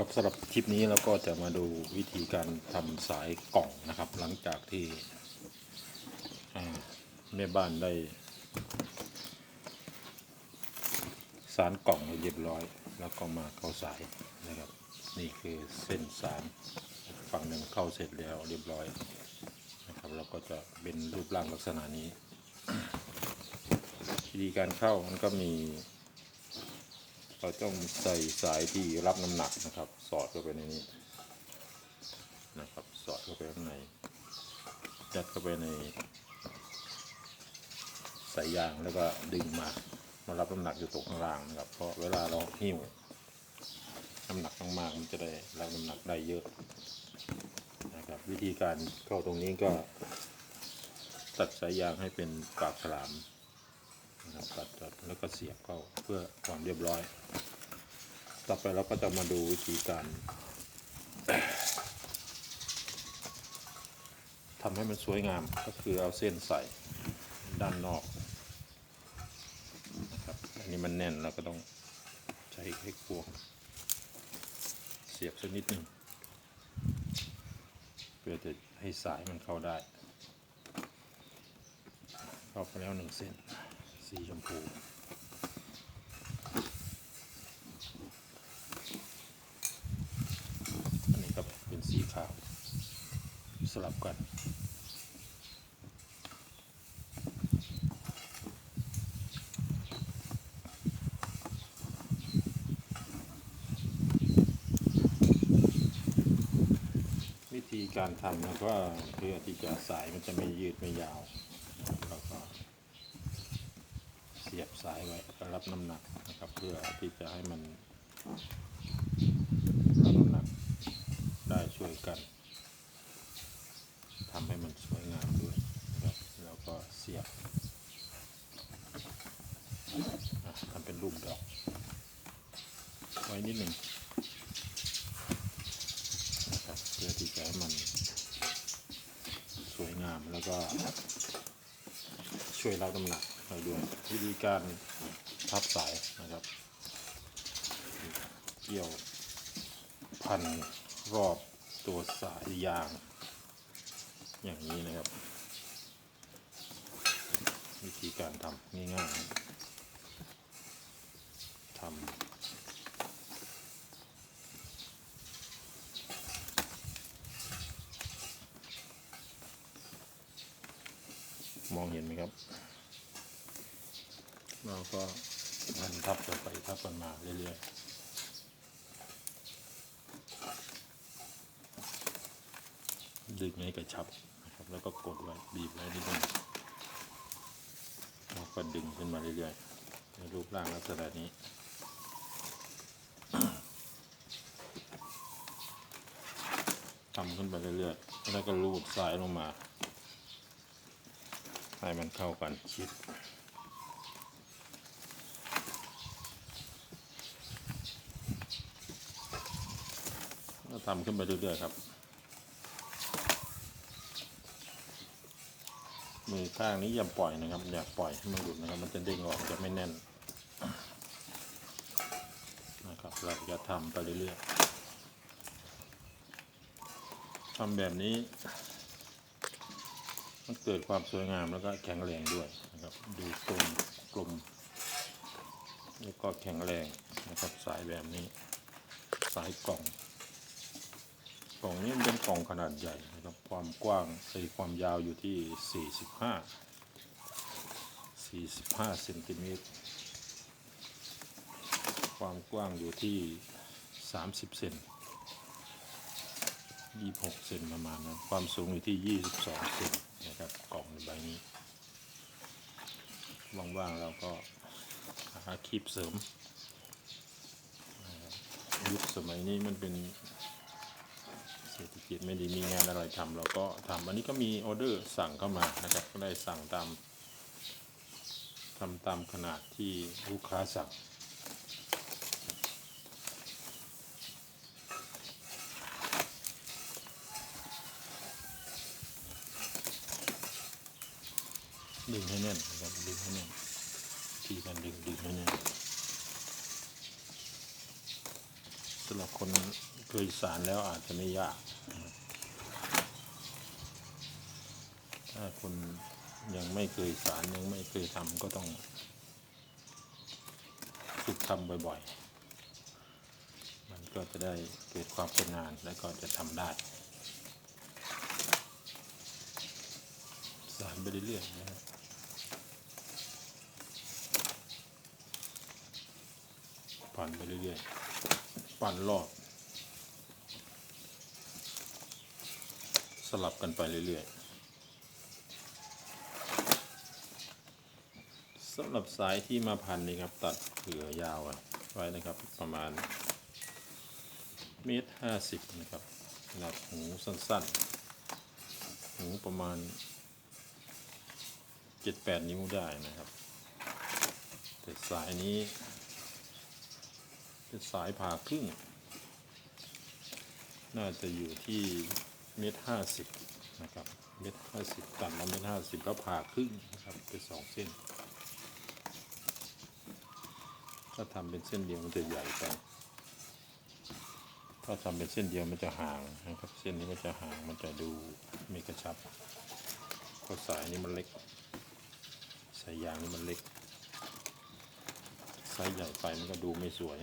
ครับสำหรับคลิปนี้เราก็จะมาดูวิธีการทำสายกล่องนะครับ หลังจากที่แม่บ้านได้ สารกล่องเรียบร้อย แล้วก็มาเข้าสายนะครับ นี่คือเส้นสารฝั่งหนึ่งเข้าเสร็จแล้วเรียบร้อยนะครับแล้วก็จะเป็นรูปร่างลักษณะนี้ วิธีการเข้ามันก็มี เราต้องใส่สายที่รับน้ำหนักนะครับ สอดเข้าไปในนี้นะครับ สอดเข้าไปข้างในยัดเข้าไปในสายยางแล้วก็ดึงมามารับน้ำหนักอยู่ตรงข้างล่างนะครับ เพราะเวลาเราหิ้วน้ำหนักมากๆมันจะได้รับน้ำหนักได้เยอะนะครับ วิธีการเข้าตรงนี้ก็ตัดสายยางให้เป็นปากฉลาม นะครับตัดตัดแล้วก็เสียบเข้าเพื่อความเรียบร้อย ต่อไปเราก็จะมาดูวิธีการทำให้มันสวยงามก็คือเอาเส้นใส่ด้านนอกนะครับอันนี้มันแน่นเราก็ต้องใช้ให้ควงเสียบสักนิดหนึ่งเพื่อจะให้สายมันเข้าได้ เข้าไปแล้วหนึ่งเส้น สีชมพูอันนี้ก็เป็นสีขาวสลับกันวิธีการทำนะก็เพื่อที่จะสายมันจะไม่ยืดไม่ยาวก็ เสียบสายไว้รับน้ำหนักนะครับ เพื่อที่จะให้มันรับน้ำหนักได้ช่วยกันทำให้มันสวยงามด้วยนะครับแล้วก็เสียบทำเป็นรูปดอก ไว้นิดหนึ่งนะครับเพื่อที่จะให้มันสวยงามแล้วก็ช่วยรับน้ำหนัก เราด้วยวิธีการพับสายนะครับ เกี่ยวพันรอบตัวสายยาง อย่างนี้นะครับ วิธีการทำง่ายๆทำมองเห็นไหมครับ เราก็มันทับกันไปทับกันมาเรื่อยๆดึงให้กระชับนะครับ แล้วก็กดไว้บีบไว้นิดนึงแล้วก็ดึงขึ้นมาเรื่อยๆในรูปร่างลักษณะนี้ ทำขึ้นไปเรื่อยๆแล้วก็รูดสายลงมา ให้มันเข้ากันชิด ทำขึ้นไปเรื่อยๆครับ มือข้างนี้อย่าปล่อยนะครับ อย่าปล่อยให้มันหลุดนะครับ มันจะเด้งออกจะไม่แน่น นะครับ เราจะทำไปเรื่อยๆทำแบบนี้ มันเกิดความสวยงามแล้วก็แข็งแรงด้วยนะครับ ดูตรงกลมแล้วก็แข็งแรงนะครับสายแบบนี้ สายกล่อง กล่องนี้เป็นกล่องขนาดใหญ่นะครับ ความกว้างใส่ความยาวอยู่ที่ 45 45เซนติเมตร ความกว้างอยู่ที่ 30 เซน26 เซนประมาณนั้น ความสูงอยู่ที่ 22 เซนนะครับ กล่องในใบนี้ว่างๆเราก็หาคลิปเสริมยุคสมัยนี้มันเป็น เศรษฐกิจไม่ดีมีงานอะไรทำเราก็ทำอันนี้ก็มีออเดอร์สั่งเข้ามานะครับก็ได้สั่งตามทำตามขนาดที่ลูกค้าสั่งดึงให้แน่นนะครับดึงให้แน่นที่การดึงดึงให้แน่นสำหรับคน เคยสารแล้วอาจจะไม่ยาก ถ้าคนยังไม่เคยสารยังไม่เคยทำก็ต้องฝึกทำบ่อยๆ มันก็จะได้เกิดความชำนาญและก็จะทำได้ สารไปเรื่อยๆนะครับปั่นไปเรื่อยๆ ปั่นรอบ ลับกันไปเรื่อยๆสำหรับสายที่มาพันนี่ครับ ตัดเผื่อยาวไว้นะครับ ประมาณเมตรห้าสิบนะครับขนาดหูสั้นๆ หูประมาณเจ็ดแปดนิ้วได้นะครับ แต่สายนี้เป็นสายผ่าครึ่ง น่าจะอยู่ที่ เมตรห้าสิบนะครับเมตรห้าสิบตัดมาเมตรห้าสิบแล้วผ่าครึ่งนะครับเป็นสองเส้น ถ้าทำเป็นเส้นเดียวมันจะใหญ่ไปถ้าทำเป็นเส้นเดียวมันจะห่างนะครับ เส้นนี้มันจะห่างมันจะดูไม่กระชับเพราะสายนี้มันเล็กสายยางนี่มันเล็กไซส์ใหญ่ไปมันก็ดูไม่สวย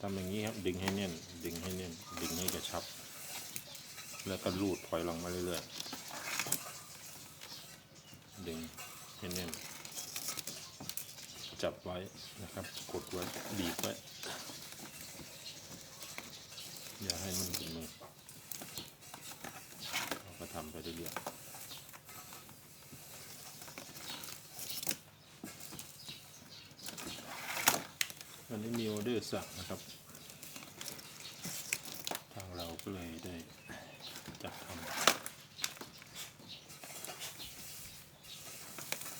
ทำอย่างนี้ครับดึงให้แน่น ดึงให้แน่นดึงให้กระชับ แล้วก็ลูดถอยหลังมาเรื่อยๆดึงให้แน่นจับไว้นะครับ กดไว้บีบไว้ อย่าให้มันเป็นมือเราก็ทำไปเรื่อยๆวันนี้มีออเดอร์สั่งนะครับ ทางเราก็เลยได้จัดทำ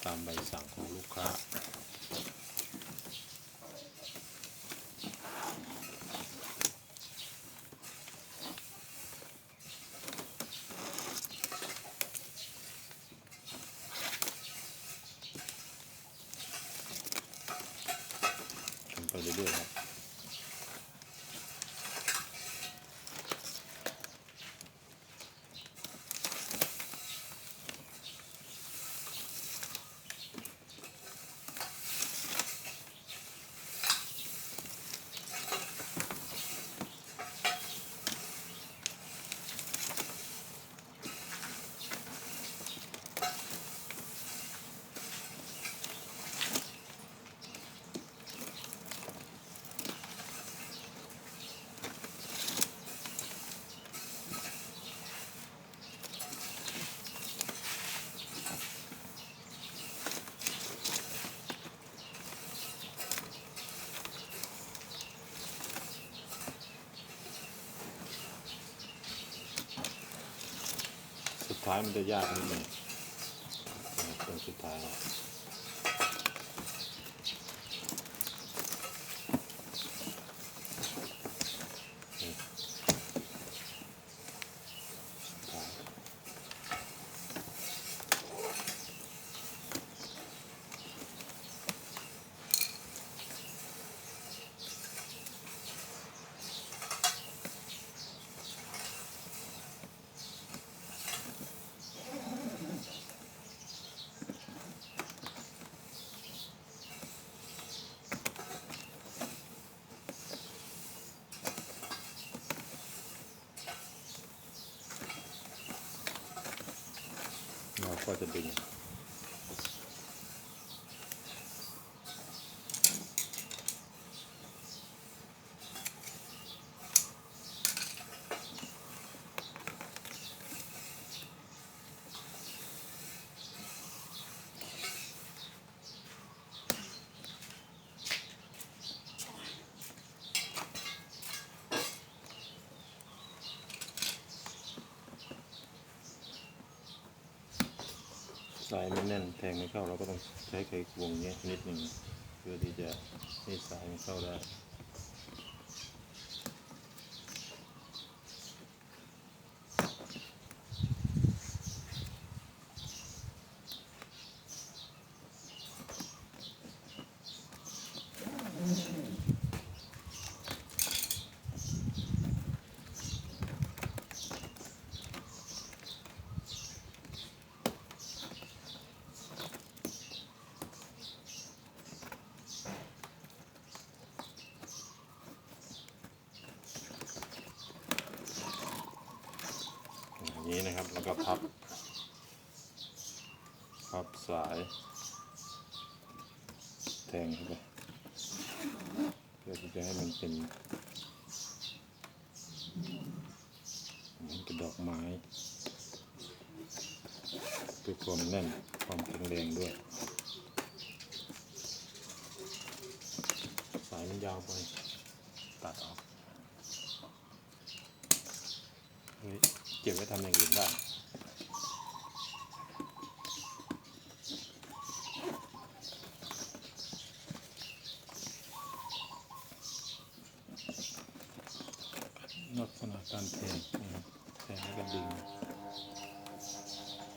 ตามใบ สั่งของลูกค้าไปเรื่อยๆครับ ท้ายมันจะยากนิดหนึ่งตรงสุดท้าย เราายไม่แน่นแทงไม่เข้าเราก็ต้องใช้ไขควงเงี้ยนิดหนึ่งเพื่อที่จะให้สายมันเข้าได้ นี้นะครับ แล้วก็พับ พับสาย แทงเข้าไปเพื่อที่จะให้มันเป็นเหมือนกระดอกไม้เพื่อความแน่นความแข็งแรงด้วย สายมันยาวไป ตัดออก เฮ้ยเก็บไว้ทำอย่างอื่นได้ลักษณะการแทงนะครับแทงแล้วก็ดึง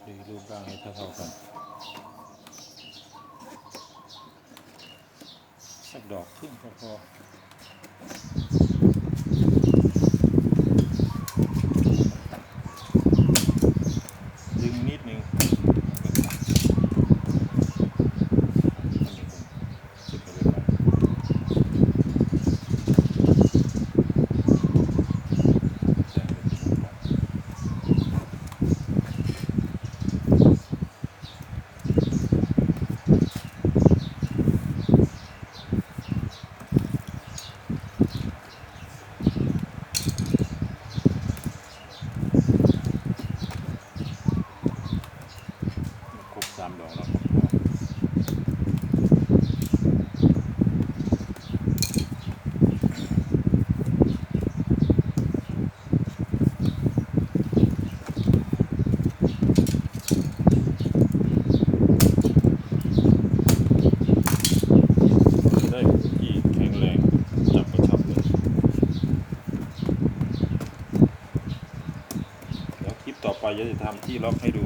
ดึงรูปร่างให้เท่าๆกันสักดอกครึ่งพอ ดึงนิดนึงสุดไปเลยครับแจ้งไปที่ครับครบสามดอกแล้วครับจะได้ที่แข็งแรงจับกระชับเลย แล้วคลิปต่อไปจะทำที่ล็อกให้ดู